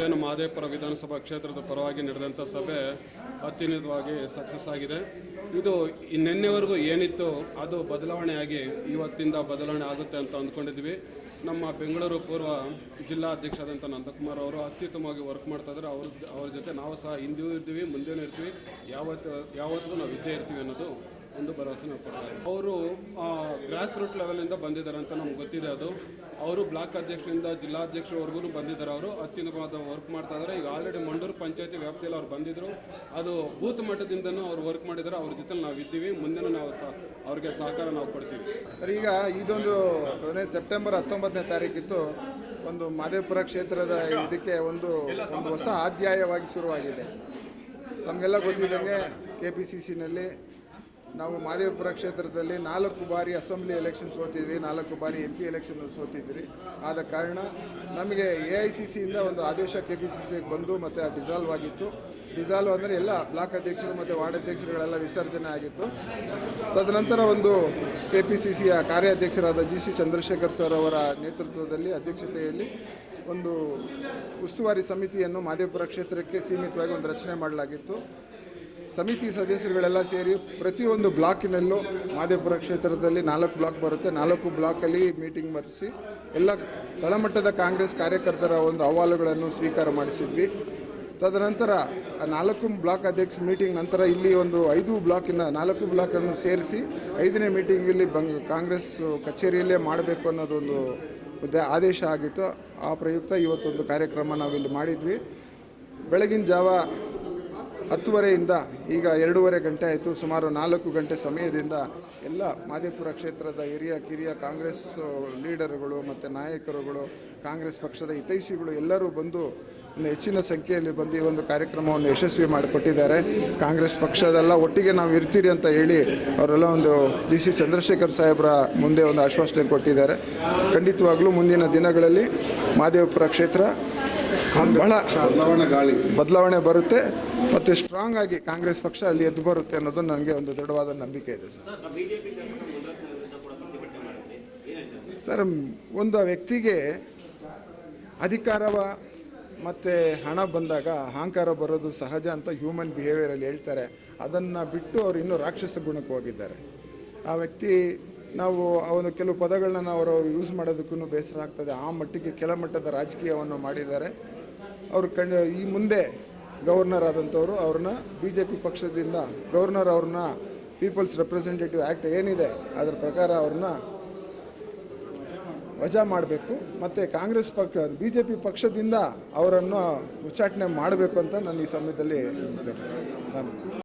ಇವತ್ತೇನು ಮಹದೇವಪುರ ವಿಧಾನಸಭಾ ಕ್ಷೇತ್ರದ ಪರವಾಗಿ ನಡೆದಂಥ ಸಭೆ ಅತ್ಯುನ್ನತವಾಗಿ ಸಕ್ಸಸ್ ಆಗಿದೆ. ಇದು ನಿನ್ನೆವರೆಗೂ ಏನಿತ್ತು ಅದು ಬದಲಾವಣೆಯಾಗಿ ಇವತ್ತಿಂದ ಬದಲಾವಣೆ ಆಗುತ್ತೆ ಅಂತ ಅಂದ್ಕೊಂಡಿದ್ವಿ ನಮ್ಮ ಬೆಂಗಳೂರು ಪೂರ್ವ ಜಿಲ್ಲಾ ಅಧ್ಯಕ್ಷರಾದಂಥ ನಂದಕುಮಾರ್ ಅವರು ಅತ್ಯುತ್ತಮವಾಗಿ ವರ್ಕ್ ಮಾಡ್ತಾ ಇದ್ದಾರೆ. ಅವ್ರ ಅವ್ರ ಜೊತೆ ನಾವು ಸಹ ಹಿಂದೆಯೂ ಇರ್ತೀವಿ ಮುಂದೆಯೂ ಇರ್ತೀವಿ. ಯಾವತ್ತು, ಯಾವತ್ತಿಗೂ ನಾವು ಇದ್ದೇ ಇರ್ತೀವಿ ಅನ್ನೋದು ಒಂದು ಭರವಸೆ ನಾವು ಕೊಡ್ತಾ ಇದ್ದೀವಿ. ಅವರು ಗ್ರಾಸ್ ರೂಟ್ ಲೆವೆಲಿಂದ ಬಂದಿದ್ದಾರೆ ಅಂತ ನಮ್ಗೆ ಗೊತ್ತಿದೆ ಅದು. ಅವರು ಬ್ಲಾಕ್ ಅಧ್ಯಕ್ಷರಿಂದ ಜಿಲ್ಲಾಧ್ಯಕ್ಷರವರೆಗೂ ಬಂದಿದ್ದಾರೆ ಅವರು. ಅತ್ಯುನ್ನತವಾದ ವರ್ಕ್ ಮಾಡ್ತಾ ಇದ್ದಾರೆ. ಈಗ ಆಲ್ರೆಡಿ ಮಂಡೂರು ಪಂಚಾಯತಿ ವ್ಯಾಪ್ತಿಯಲ್ಲಿ ಅವ್ರು ಬಂದಿದ್ದರು ಅದು ಬೂತ್ ಮಟ್ಟದಿಂದನೂ ಅವ್ರು ವರ್ಕ್ ಮಾಡಿದ್ದಾರೆ. ಅವ್ರ ಜೊತೆ ನಾವು ಇದ್ದೀವಿ. ಮುಂದೆ ನಾವು ಸಹ ಅವ್ರಿಗೆ ಸಹಕಾರ ನಾವು ಕೊಡ್ತೀವಿ. ಈಗ ಇದೊಂದು ಸೆಪ್ಟೆಂಬರ್ ಹತ್ತೊಂಬತ್ತನೇ ತಾರೀಕಿತ್ತು ಒಂದು ಮಾದೇಪುರ ಕ್ಷೇತ್ರದ ಇದಕ್ಕೆ ಒಂದು ಒಂದು ಹೊಸ ಅಧ್ಯಾಯವಾಗಿ ಶುರುವಾಗಿದೆ. ತಮಗೆಲ್ಲ ಗೊತ್ತಿದ್ದಂಗೆ ಕೆ ಪಿ ಸಿ ಸಿನಲ್ಲಿ ನಾವು ಮಾದೇವಪುರ ಕ್ಷೇತ್ರದಲ್ಲಿ ನಾಲ್ಕು ಬಾರಿ ಅಸೆಂಬ್ಲಿ ಎಲೆಕ್ಷನ್ ಸೋತಿದ್ವಿ, ನಾಲ್ಕು ಬಾರಿ ಎಂ ಪಿ ಎಲೆಕ್ಷನ್ ಸೋತಿದ್ವಿ. ಆದ ಕಾರಣ ನಮಗೆ ಎ ಐ ಸಿ ಸಿಯಿಂದ ಒಂದು ಆದೇಶ ಕೆ ಪಿ ಸಿ ಸಿಗೆ ಬಂದು ಮತ್ತು ಡಿಸಾಲ್ವ್ ಆಗಿತ್ತು. ಡಿಸಾಲ್ವ್ ಅಂದರೆ ಎಲ್ಲ ಬ್ಲಾಕ್ ಅಧ್ಯಕ್ಷರು ಮತ್ತು ವಾರ್ಡ್ ಅಧ್ಯಕ್ಷರುಗಳೆಲ್ಲ ವಿಸರ್ಜನೆ ಆಗಿತ್ತು. ತದನಂತರ ಒಂದು ಕೆ ಪಿ ಸಿ ಸಿಯ ಕಾರ್ಯಾಧ್ಯಕ್ಷರಾದ ಜಿ ಸಿ ಚಂದ್ರಶೇಖರ್ ಸರ್ ಅವರ ನೇತೃತ್ವದಲ್ಲಿ ಅಧ್ಯಕ್ಷತೆಯಲ್ಲಿ ಒಂದು ಉಸ್ತುವಾರಿ ಸಮಿತಿಯನ್ನು ಮಾದೇವಪುರ ಕ್ಷೇತ್ರಕ್ಕೆ ಸೀಮಿತವಾಗಿ ಒಂದು ರಚನೆ ಮಾಡಲಾಗಿತ್ತು. ಸಮಿತಿ ಸದಸ್ಯರುಗಳೆಲ್ಲ ಸೇರಿ ಪ್ರತಿಯೊಂದು ಬ್ಲಾಕಿನಲ್ಲೂ ಮಾದೇಪುರ ಕ್ಷೇತ್ರದಲ್ಲಿ ನಾಲ್ಕು ಬ್ಲಾಕ್ ಬರುತ್ತೆ. ನಾಲ್ಕು ಬ್ಲಾಕಲ್ಲಿ ಮೀಟಿಂಗ್ ಮಾಡಿಸಿ ಎಲ್ಲ ತಳಮಟ್ಟದ ಕಾಂಗ್ರೆಸ್ ಕಾರ್ಯಕರ್ತರ ಒಂದು ಅಹವಾಲುಗಳನ್ನು ಸ್ವೀಕಾರ ಮಾಡಿಸಿದ್ವಿ. ತದನಂತರ ನಾಲ್ಕು ಬ್ಲಾಕ್ ಅಧ್ಯಕ್ಷ ಮೀಟಿಂಗ್ ನಂತರ ಇಲ್ಲಿ ಒಂದು ಐದು ಬ್ಲಾಕಿನ ನಾಲ್ಕು ಬ್ಲಾಕನ್ನು ಸೇರಿಸಿ ಐದನೇ ಮೀಟಿಂಗ್ ಇಲ್ಲಿ ಬಂಗ್ ಕಾಂಗ್ರೆಸ್ ಕಚೇರಿಯಲ್ಲೇ ಮಾಡಬೇಕು ಅನ್ನೋದೊಂದು ಆದೇಶ ಆಗಿತ್ತು. ಆ ಪ್ರಯುಕ್ತ ಇವತ್ತೊಂದು ಕಾರ್ಯಕ್ರಮ ನಾವಿಲ್ಲಿ ಮಾಡಿದ್ವಿ. ಬೆಳಗಿನ ಜಾವ ಹತ್ತುವರೆಯಿಂದ ಈಗ ಎರಡೂವರೆ ಗಂಟೆ ಆಯಿತು. ಸುಮಾರು ನಾಲ್ಕು ಗಂಟೆ ಸಮಯದಿಂದ ಎಲ್ಲ ಮಾದೇಪುರ ಕ್ಷೇತ್ರದ ಹಿರಿಯ, ಕಿರಿಯ ಕಾಂಗ್ರೆಸ್ ಲೀಡರ್ಗಳು ಮತ್ತು ನಾಯಕರುಗಳು, ಕಾಂಗ್ರೆಸ್ ಪಕ್ಷದ ಹಿತೈಷಿಗಳು ಎಲ್ಲರೂ ಬಂದು ಹೆಚ್ಚಿನ ಸಂಖ್ಯೆಯಲ್ಲಿ ಬಂದು ಈ ಒಂದು ಕಾರ್ಯಕ್ರಮವನ್ನು ಯಶಸ್ವಿ ಮಾಡಿಕೊಟ್ಟಿದ್ದಾರೆ. ಕಾಂಗ್ರೆಸ್ ಪಕ್ಷದೆಲ್ಲ, ಒಟ್ಟಿಗೆ ನಾವು ಇರ್ತೀರಿ ಅಂತ ಹೇಳಿ ಅವರೆಲ್ಲ ಒಂದು ಜಿ ಸಿ ಚಂದ್ರಶೇಖರ್ ಸಾಹೇಬರ ಮುಂದೆ ಒಂದು ಆಶ್ವಾಸನೆ ಕೊಟ್ಟಿದ್ದಾರೆ. ಖಂಡಿತವಾಗಲೂ ಮುಂದಿನ ದಿನಗಳಲ್ಲಿ ಮಾದೇವಪುರ ಕ್ಷೇತ್ರ ಬಹಳ ಬದಲಾವಣೆ ಗಾಳಿ. ಬದಲಾವಣೆ ಬರುತ್ತೆ ಮತ್ತು ಸ್ಟ್ರಾಂಗ್ ಆಗಿ ಕಾಂಗ್ರೆಸ್ ಪಕ್ಷ ಅಲ್ಲಿ ಎದ್ದು ಬರುತ್ತೆ ಅನ್ನೋದು ನನಗೆ ಒಂದು ದೃಢವಾದ ನಂಬಿಕೆ ಇದೆ ಸರ್. ಸರ್ ಒಂದು ವ್ಯಕ್ತಿಗೆ ಅಧಿಕಾರವ ಮತ್ತು ಹಣ ಬಂದಾಗ ಅಹಂಕಾರ ಬರೋದು ಸಹಜ ಅಂತ ಹ್ಯೂಮನ್ ಬಿಹೇವಿಯರಲ್ಲಿ ಹೇಳ್ತಾರೆ. ಅದನ್ನು ಬಿಟ್ಟು ಅವರು ಇನ್ನೂ ರಾಕ್ಷಸ ಗುಣಕ್ಕೆ ಹೋಗಿದ್ದಾರೆ. ಆ ವ್ಯಕ್ತಿ ನಾವು ಅವನು ಕೆಲವು ಪದಗಳನ್ನ ಅವರು ಯೂಸ್ ಮಾಡೋದಕ್ಕೂ ಬೇಸರ ಆಗ್ತದೆ. ಆ ಮಟ್ಟಿಗೆ ಕೆಳಮಟ್ಟದ ರಾಜಕೀಯವನ್ನು ಮಾಡಿದ್ದಾರೆ. ಅವರು ಕಂಡು ಈ ಮುಂದೆ ಗವರ್ನರ್ ಆದಂಥವರು ಅವ್ರನ್ನ ಬಿ ಜೆ ಪಿ ಪಕ್ಷದಿಂದ ಗವರ್ನರ್ ಅವ್ರನ್ನ ಪೀಪಲ್ಸ್ ರೆಪ್ರೆಸೆಂಟೇಟಿವ್ ಆ್ಯಕ್ಟ್ ಏನಿದೆ ಅದರ ಪ್ರಕಾರ ಅವ್ರನ್ನ ವಜಾ ಮಾಡಬೇಕು. ಮತ್ತು ಕಾಂಗ್ರೆಸ್ ಪಕ್ಷ ಬಿ ಜೆ ಪಿ ಪಕ್ಷದಿಂದ ಅವರನ್ನು ಉಚ್ಚಾಟನೆ ಮಾಡಬೇಕು ಅಂತ ನಾನು ಈ ಸಮಯದಲ್ಲಿ ನಾನು